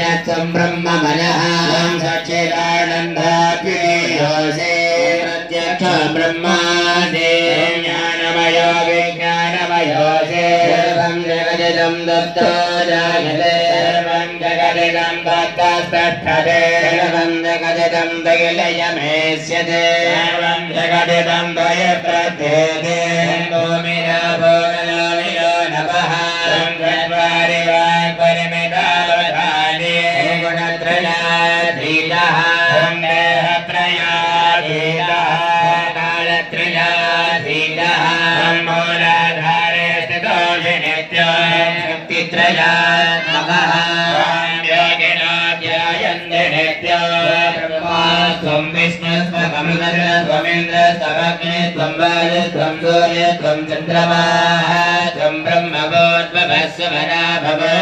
यत्सं ब्रह्ममयः सच्चिदानन्दाख्योसे प्रत्यक्ष ब्रह्मादि ज्ञानमयो विज्ञानमयोसे सर्वं जगदिदं दत्तो जायते, सर्वं जगदिदं दत्तस्तठते सर्वं जगदिदं दैलयमेष्यते सर्वं जगदिदं द्वयप्रत्येते भूमिराभोगलो त्वमिन्द्र त्वमग्नि त्वं वायु त्वं सूर्य त्वं चन्द्रमाः। त्वं ब्रह्मभूद्वभस्वरा भव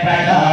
pra cá.